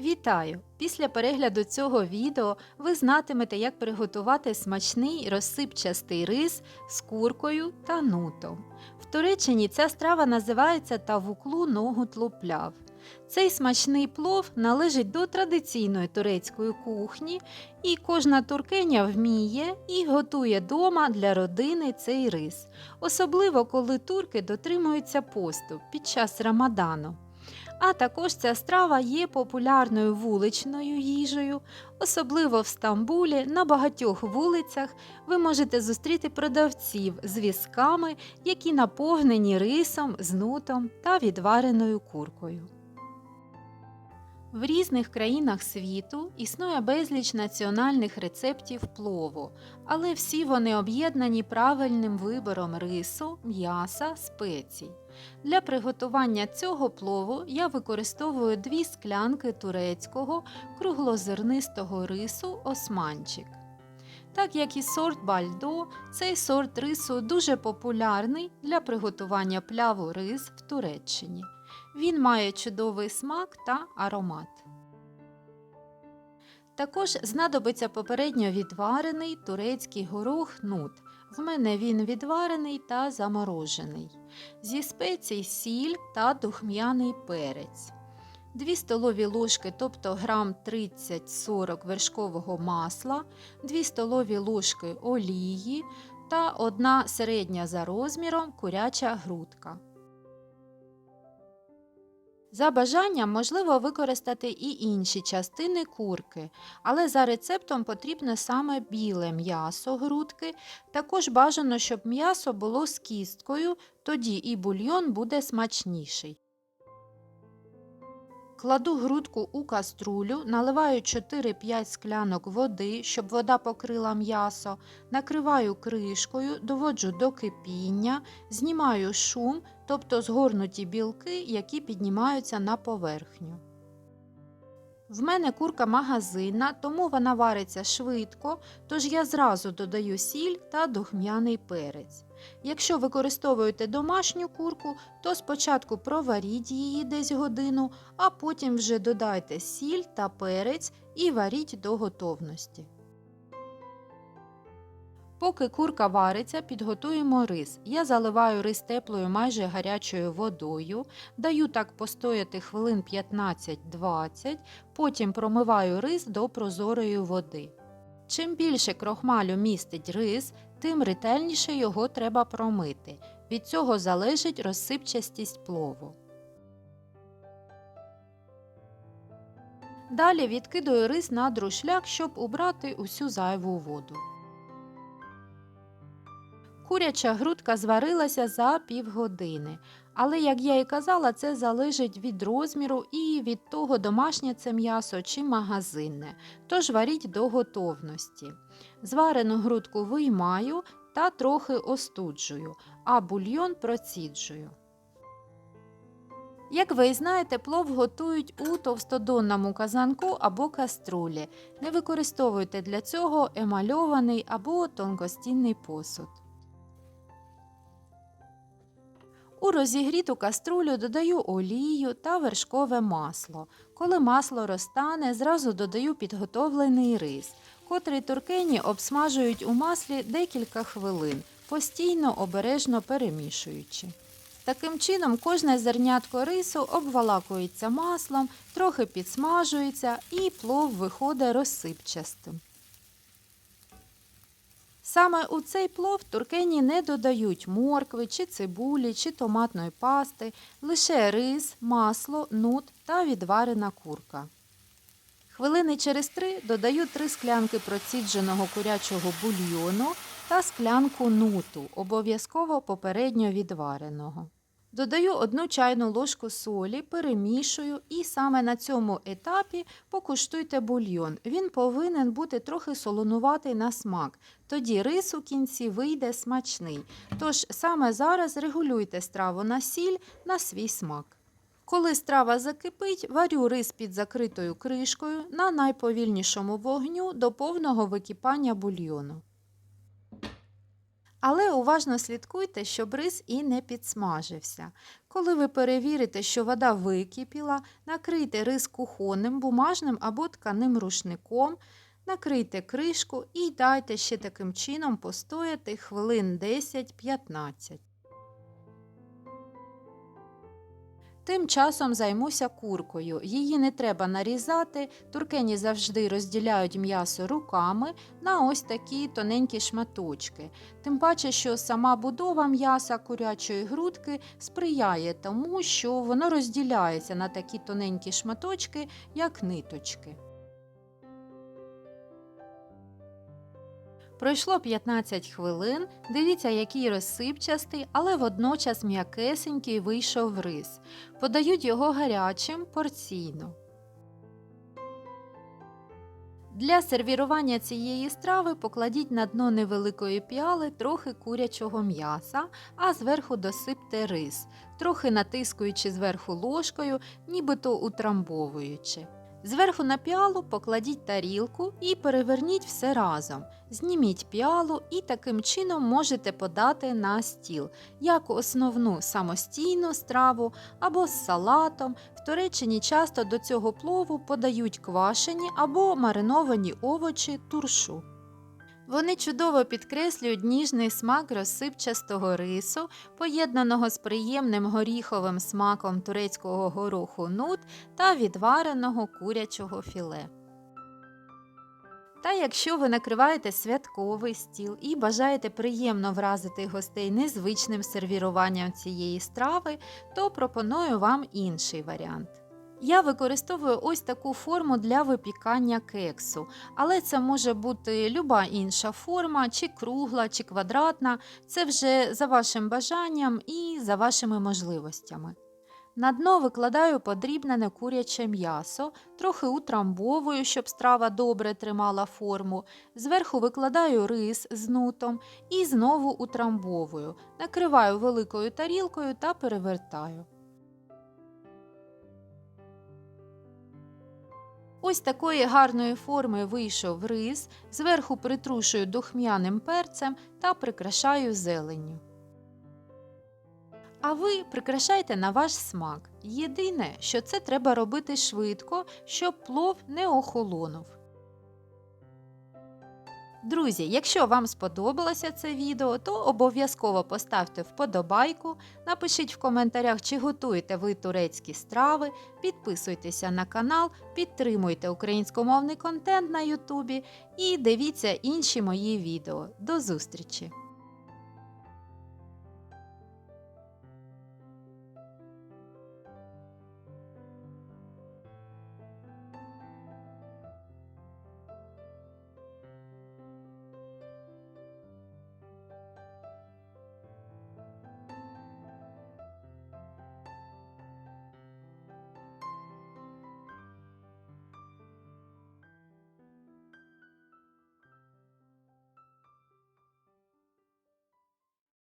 Вітаю! Після перегляду цього відео ви знатимете, як приготувати смачний розсипчастий рис з куркою та нутом. В Туреччині ця страва називається тавуклу ногут лупляв. Цей смачний плов належить до традиційної турецької кухні, і кожна туркиня вміє і готує дома для родини цей рис, особливо коли турки дотримуються посту під час рамадану. А також ця страва є популярною вуличною їжею, особливо в Стамбулі на багатьох вулицях ви можете зустріти продавців з візками, які наповнені рисом, знутом та відвареною куркою. В різних країнах світу існує безліч національних рецептів плову, але всі вони об'єднані правильним вибором рису, м'яса, спецій. Для приготування цього плову я використовую дві склянки турецького круглозернистого рису османчик. Так як і сорт бальдо, цей сорт рису дуже популярний для приготування пляву рис в Туреччині. Він має чудовий смак та аромат. Також знадобиться попередньо відварений турецький горох нут. В мене він відварений та заморожений. Зі спецій сіль та духм'яний перець. 2 столові ложки, тобто грам 30-40 вершкового масла, 2 столові ложки олії та одна середня за розміром куряча грудка. За бажанням можливо використати і інші частини курки, але за рецептом потрібно саме біле м'ясо грудки. Також бажано, щоб м'ясо було з кісткою, тоді і бульйон буде смачніший. Кладу грудку у каструлю, наливаю 4-5 склянок води, щоб вода покрила м'ясо, накриваю кришкою, доводжу до кипіння, знімаю шум, тобто згорнуті білки, які піднімаються на поверхню. В мене курка магазинна, тому вона вариться швидко, тож я зразу додаю сіль та духмяний перець. Якщо використовуєте домашню курку, то спочатку проваріть її десь годину, а потім вже додайте сіль та перець і варіть до готовності. Поки курка вариться, підготуємо рис. Я заливаю рис теплою майже гарячою водою, даю так постояти хвилин 15-20, потім промиваю рис до прозорої води. Чим більше крохмалю містить рис, тим ретельніше його треба промити. Від цього залежить розсипчастість плову. Далі відкидаю рис на друшляк, щоб убрати усю зайву воду. Куряча грудка зварилася за півгодини. Але, як я і казала, це залежить від розміру і від того, домашнє це м'ясо чи магазинне. Тож варіть до готовності. Зварену грудку виймаю та трохи остуджую, а бульйон проціджую. Як ви знаєте, плов готують у товстодонному казанку або каструлі. Не використовуйте для цього емальований або тонкостінний посуд. У розігріту каструлю додаю олію та вершкове масло. Коли масло розтане, зразу додаю підготовлений рис, котрий туркені обсмажують у маслі декілька хвилин, постійно обережно перемішуючи. Таким чином, кожне зернятко рису обвалакується маслом, трохи підсмажується і плов виходить розсипчастим. Саме у цей плов туркені не додають моркви, чи цибулі, чи томатної пасти, лише рис, масло, нут та відварена курка. Хвилини через три додаю три склянки процідженого курячого бульйону та склянку нуту, обов'язково попередньо відвареного. Додаю одну чайну ложку солі, перемішую і саме на цьому етапі покуштуйте бульйон. Він повинен бути трохи солонуватий на смак. Тоді рис у кінці вийде смачний. Тож саме зараз регулюйте страву на сіль на свій смак. Коли страва закипить, варю рис під закритою кришкою на найповільнішому вогню до повного википання бульйону. Але уважно слідкуйте, щоб рис і не підсмажився. Коли ви перевірите, що вода википіла, накрийте рис кухонним, бумажним або тканим рушником, накрийте кришку і дайте ще таким чином постояти хвилин 10-15. Тим часом займуся куркою. Її не треба нарізати. Туркені завжди розділяють м'ясо руками на ось такі тоненькі шматочки. Тим паче, що сама будова м'яса курячої грудки сприяє тому, що воно розділяється на такі тоненькі шматочки, як ниточки. Пройшло 15 хвилин. Дивіться, який розсипчастий, але водночас м'якесенький вийшов рис. Подають його гарячим порційно. Для сервірування цієї страви покладіть на дно невеликої піали трохи курячого м'яса, а зверху досипте рис, трохи натискуючи зверху ложкою, нібито утрамбовуючи. Зверху на піалу покладіть тарілку і переверніть все разом. Зніміть піалу і таким чином можете подати на стіл, як основну самостійну страву або з салатом. В Туреччині часто до цього плову подають квашені або мариновані овочі туршу. Вони чудово підкреслюють ніжний смак розсипчастого рису, поєднаного з приємним горіховим смаком турецького гороху нут та відвареного курячого філе. Та якщо ви накриваєте святковий стіл і бажаєте приємно вразити гостей незвичним сервіруванням цієї страви, то пропоную вам інший варіант. Я використовую ось таку форму для випікання кексу, але це може бути люба інша форма, чи кругла, чи квадратна. Це вже за вашим бажанням і за вашими можливостями. На дно викладаю подрібнене куряче м'ясо, трохи утрамбовую, щоб страва добре тримала форму. Зверху викладаю рис з нутом і знову утрамбовую, накриваю великою тарілкою та перевертаю. Ось такої гарної форми вийшов рис, зверху притрушую духмяним перцем та прикрашаю зеленню. А ви прикрашайте на ваш смак. Єдине, що це треба робити швидко, щоб плов не охолонув. Друзі, якщо вам сподобалося це відео, то обов'язково поставте вподобайку, напишіть в коментарях, чи готуєте ви турецькі страви, підписуйтеся на канал, підтримуйте українськомовний контент на Ютубі і дивіться інші мої відео. До зустрічі!